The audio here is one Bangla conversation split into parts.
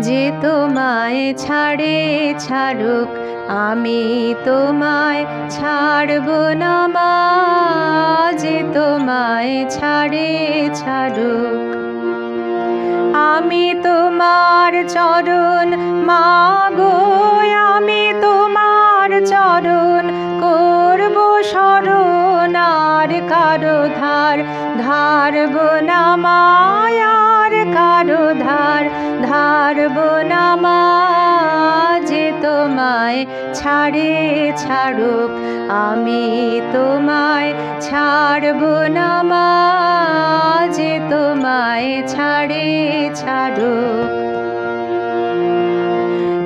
যে তোমায় ছাড়ে, ছাড়ুক, আমি তোমায় ছাড়ব না মা। যে তোমায় ছাড়ে, ছাড়ুক, আমি তোমার চরণ মাগো আর কারও ধার, ধারব না মায়ার কারও ধার, ধারব না মা যে তোমায় ছাড়ে ছাড়ুক, আমি তোমায় ছাড়ব না মা যে তোমায় ছাড়ে ছাড়ুক।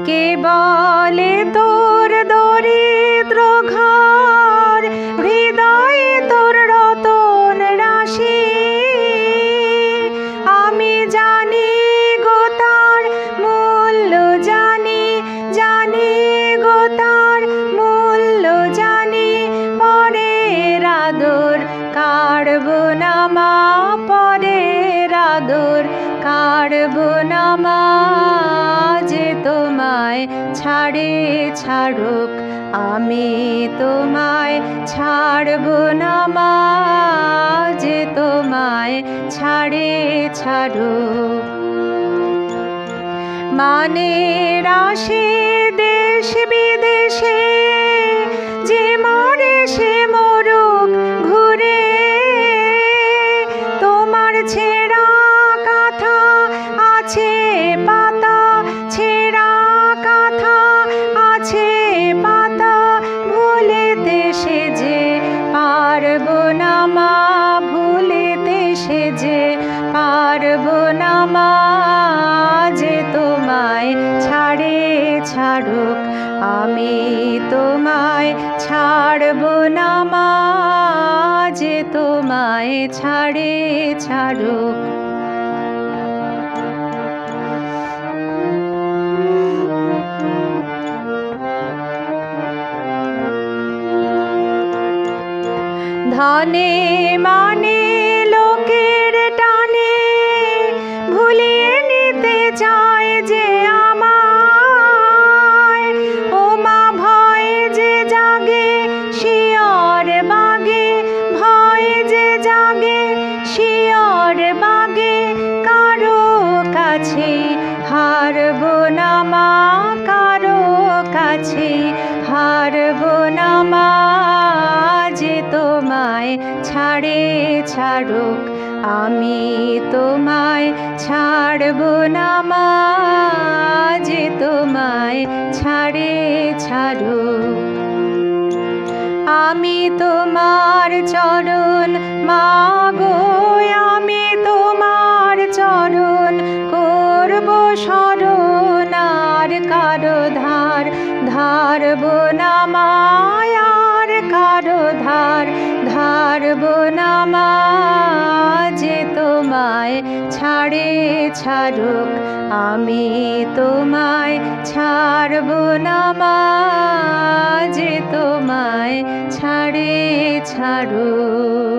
কে বলে তোর না মা পরের আদর কাড়ব যে তোমায় ছাড়ে ছাড়ুক, আমি তোমায় ছাড়ব যে তোমায় ছাড়ে ছাড়ুক। মানে রাশি দেশ বিদেশে আছে পাতা, ছেঁড়া কাঁথা, আছে পাতা, ভুলেতে সে যে পারব না মা, ভুলেতে সে যে পারব না মা যে তোমায় ছাড়ে ছাড়ুক, আমি তোমায় ছাড়ব না মা যে তোমায় ছাড়ে ছাড়ুক। ধনে মানে লোকের টানে, ভুলিয়ে নিতে চায় যে আমায়। ও মা ভয় যে জাগে, শিয়র বাগে, ভয় যে জাগে, শিয়র বাগে, কারও কাছে হারব না মা, কারও কাছে হারব তোমায় ছাড়ে ছাড়ুক, আমি তোমায় ছাড়ব না মা। যে তোমায় ছাড়ে ছাড়ুক। আমি তোমার চরণ মাগো, আমি তোমার চরণ করব শরণ, আর কারও ধার ধারব না মায়ার ছাড়ে ছাড়ুক আমি তোমায় ছাড়ব না মা যে তোমায় ছাড়ে ছাড়ুক।